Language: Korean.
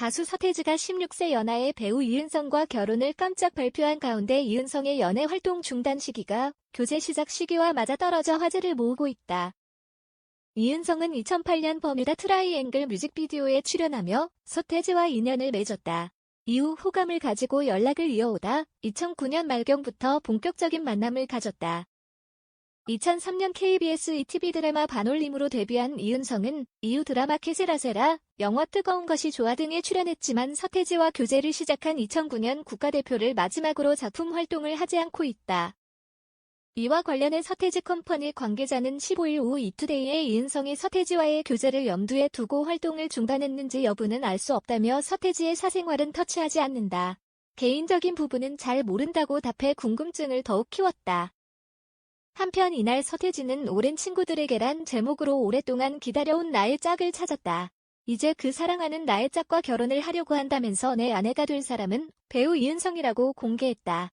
가수 서태지가 16세 연하의 배우 이은성과 결혼을 깜짝 발표한 가운데 이은성의 연애 활동 중단 시기가 교제 시작 시기와 맞아떨어져 화제를 모으고 있다. 이은성은 2008년 버뮤다 트라이앵글 뮤직비디오에 출연하며 서태지와 인연을 맺었다. 이후 호감을 가지고 연락을 이어오다 2009년 말경부터 본격적인 만남을 가졌다. 2003년 KBS ETV 드라마 반올림으로 데뷔한 이은성은 이후 드라마 케세라세라, 영화 뜨거운 것이 좋아 등에 출연했지만 서태지와 교제를 시작한 2009년 국가대표를 마지막으로 작품 활동을 하지 않고 있다. 이와 관련해 서태지 컴퍼니 관계자는 15일 오후 이투데이에 이은성이 서태지와의 교제를 염두에 두고 활동을 중단했는지 여부는 알 수 없다며 서태지의 사생활은 터치하지 않는다. 개인적인 부분은 잘 모른다고 답해 궁금증을 더욱 키웠다. 한편 이날 서태지는 오랜 친구들에게란 제목으로 오랫동안 기다려온 나의 짝을 찾았다. 이제 그 사랑하는 나의 짝과 결혼을 하려고 한다면서 내 아내가 될 사람은 배우 이은성이라고 공개했다.